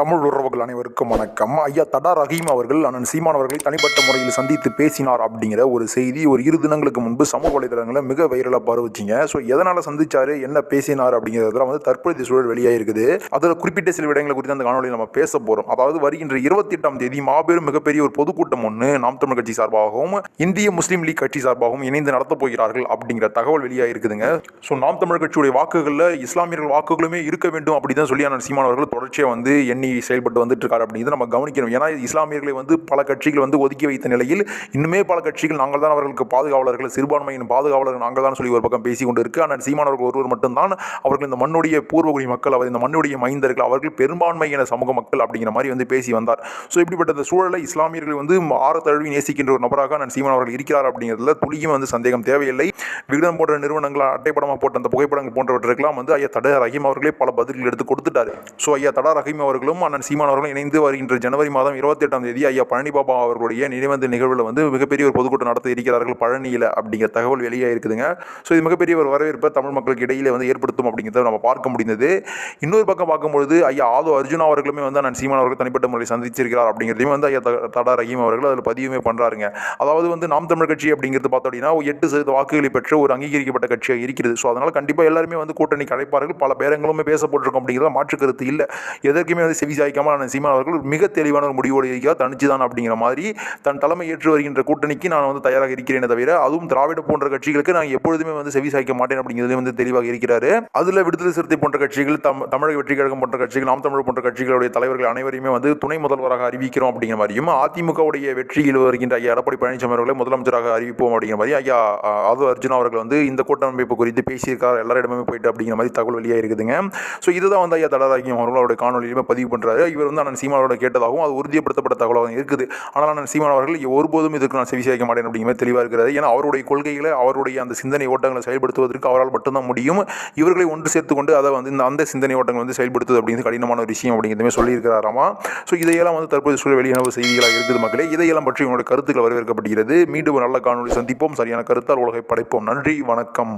தமிழ் உறவுகள் அனைவருக்கும் வணக்கம். ஐயா தடா ரஹீம் அவர்கள் அண்ணன் சீமான் அவர்களை தனிப்பட்ட முறையில் சந்தித்து பேசினார் அப்படிங்கிற ஒரு செய்தி ஒரு இரு தினங்களுக்கு முன்பு சமூக வலைதளங்களில் மிக வைரலாக பரவுச்சிங்க. ஸோ எதனால் சந்திச்சார் என்ன பேசினார் அப்படிங்கிறதுலாம் வந்து தற்போதைய சூழல் வெளியாகிருக்குது அதில் குறிப்பிட்ட சில விடயங்களை குறித்து அந்த காணொலியில் நம்ம பேச போகிறோம் அதாவது வருகின்ற இருபத்தி எட்டாம் தேதி மாபெரும் மிகப்பெரிய ஒரு பொதுக்கூட்டம் ஒன்று நாம் தமிழ் கட்சி சார்பாகவும் இந்திய முஸ்லீம் லீக் கட்சி சார்பாகவும் இணைந்து நடத்தப் போகிறார்கள் அப்படிங்கிற தகவல் வெளியாகிருக்குதுங்க ஸோ நாம் தமிழ் கட்சியுடைய வாக்குகளில் இஸ்லாமியர்கள் வாக்குகளுமே இருக்க வேண்டும் அப்படி தான் சொல்லி அண்ணன் சீமான் அவர்கள் தொடர்ச்சியாக வந்து எண்ணி செயல்பட்டு வந்துட்டு இருக்காரு அப்படிங்கிறத நம்ம கவனிக்கணும். ஏன்னா இஸ்லாமியர்களை வந்து பல கட்சிகள் வந்து ஒதுக்கி வைத்த நிலையில் இன்னுமே பல கட்சிகள் நாங்கள் தான் அவர்களுக்கு பாதுகாவலர்கள் சிறுபான்மையின் பாதுகாவலர்கள் நாங்கள் தான் சொல்லி ஒரு பக்கம் பேசி கொண்டு இருக்கு ஆனால் சீமானவர்கள் ஒருவர் மட்டும்தான் அவர்கள் இந்த மண்ணுடைய பூர்வகுடி மக்கள் அவர் இந்த மண்ணுடைய மைந்தர்கள் அவர்கள் பெரும்பான்மையின சமூக மக்கள் அப்படிங்கிற மாதிரி வந்து பேசி வந்தார். ஸோ இப்படிப்பட்ட இந்த சூழலை இஸ்லாமியர்கள் வந்து ஆற தழுவி நேசிக்கின்ற ஒரு நபராக நான் சீமான் அவர்கள் இருக்கிறார் அப்படிங்கிறதுல துளியும் வந்து சந்தேகம் தேவையில்லை. விகடன் போன்ற நிறுவனங்கள் அட்டைப்படமாக போட்ட அந்த புகைப்படங்கள் போன்றவற்றுக்கெல்லாம் வந்து ஐயா தடா ரஹீம் அவர்களே பல பதில்கள் எடுத்து கொடுத்துட்டாரு. ஸோ ஐயா தடா ரஹீம் அவர்களும் அண்ணன் சீமான் அவர்களும் இணைந்து வருகின்ற ஜனவரி மாதம் இருபத்தி எட்டாம் தேதி ஐயா பழனி பாபா அவர்களுடைய நினைவந்த நிகழ்வில் வந்து மிகப்பெரிய ஒரு பொதுக்கூட்டம் நடத்த இருக்கிறார்கள் பழனியில் அப்படிங்கிற தகவல் வெளியாக இருக்குதுங்க. ஸோ இது மிகப்பெரிய ஒரு வரவேற்பை தமிழ் மக்களுக்கு இடையில வந்து ஏற்படுத்தும் அப்படிங்கிறத நம்ம பார்க்க முடிந்தது. இன்னொரு பக்கம் பார்க்கும்பொழுது ஐயா ஆதோ அர்ஜுனா அவர்களுமே வந்து அண்ணன் சீமான் அவர்கள் தனிப்பட்ட முறையில் சந்திச்சிருக்கிறார் அப்படிங்கிறதையும் வந்து ஐயா தடா ரஹீம் அவர்கள் அதில் பதிவுமே பண்ணுறாருங்க அதாவது வந்து நாம் தமிழ் கட்சி அப்படிங்கிறது பார்த்தோம் அப்படின்னா ஒரு எட்டு சதவீத வாக்குகளை பெற்ற ஒரு அங்கீகரிக்கப்பட்ட கட்சியாக இருக்கிறது. ஸோ அதனால் கண்டிப்பாக எல்லாருமே வந்து கூட்டணி கலைப்பார்கள் பல பேரங்களுமே பேசப்பட்டிருக்கும் அப்படிங்கிறத மாற்று கருத்து இல்லை. எதற்குமே வந்து செவி சாய்க்காமல் சீமான் அவர்கள் மிக தெளிவான ஒரு முடிவோடு இருக்கிறார். தனிச்சு தான் அப்படிங்கிற மாதிரி தன் தலைமை ஏற்று வருகின்ற கூட்டணிக்கு நான் வந்து தயாராக இருக்கிறேனே தவிர அதுவும் திராவிட போன்ற கட்சிகளுக்கு நான் எப்பொழுதுமே வந்து செவி சாய்க்க மாட்டேன் அப்படிங்கிறது வந்து தெளிவாக இருக்கிறாரு. அதில் விடுதலை சிறுத்தை போன்ற கட்சிகள் தம் தமிழக வெற்றி கழகம் போன்ற கட்சிகள் நாம் தமிழர் போன்ற கட்சிகளுடைய தலைவர்கள் அனைவரையுமே வந்து துணை முதல்வராக அறிவிக்கிறோம் அப்படிங்கிற மாதிரியும் அதிமுகவுடைய வெற்றியில் வருகின்ற ஐயா எடப்பாடி பழனிசாமி அவர்களை முதலமைச்சராக அறிவிப்போம் அப்படிங்கிற மாதிரி ஐயா அது அர்ஜுனா அவர்கள் வந்து இந்த கூட்டமைப்பு குறித்து பேசியிருக்கார். எல்லாரிடமே போயிட்டு அப்படிங்கிற மாதிரி தகவல் வெளியாக இருக்குதுங்க ஸோ இதுதான் வந்து ஐயா தடாராக்கியம் அவர்கள் அவருடைய காணொலியுமே பதிவு பண்ணுறாரு இவர் வந்து அண்ணன் சீமானோட கேட்டதாகவும் அது உறுதிப்படுத்தப்பட்ட தகவலாகவும் இருக்குது. ஆனால் அண்ணன் சீமான் அவர்கள் ஒருபோதும் இதுக்கு நான் செவி மாட்டேன் அப்படிங்கிற தெளிவாக இருக்கிறது ஏன்னா அவருடைய கொள்கைகளை அவருடைய அந்த சிந்தனை ஓட்டங்களை செயல்படுத்துவதற்கு அவரால் மட்டும்தான் முடியும். இவர்களை ஒன்று சேர்த்து கொண்டு அதை வந்து இந்த அந்த சிந்தனை ஓட்டங்கள் வந்து செயல்படுத்துவது அப்படிங்கிறது கடினமான ஒரு விஷயம் அப்படிங்கிறதுமே சொல்லியிருக்கிறாராமா ஸோ இதையெல்லாம் வந்து தற்போது சூழல் வெளியான செய்திகளாக இருக்குது மக்களே. இதையெல்லாம் பற்றி உங்களுடைய கருத்துக்கள் வரவேற்கப்படுகிறது. மீண்டும் நல்ல காணொலி சந்திப்போம். சரியான கருத்தால் உலகை படைப்போம். நன்றி. வணக்கம்.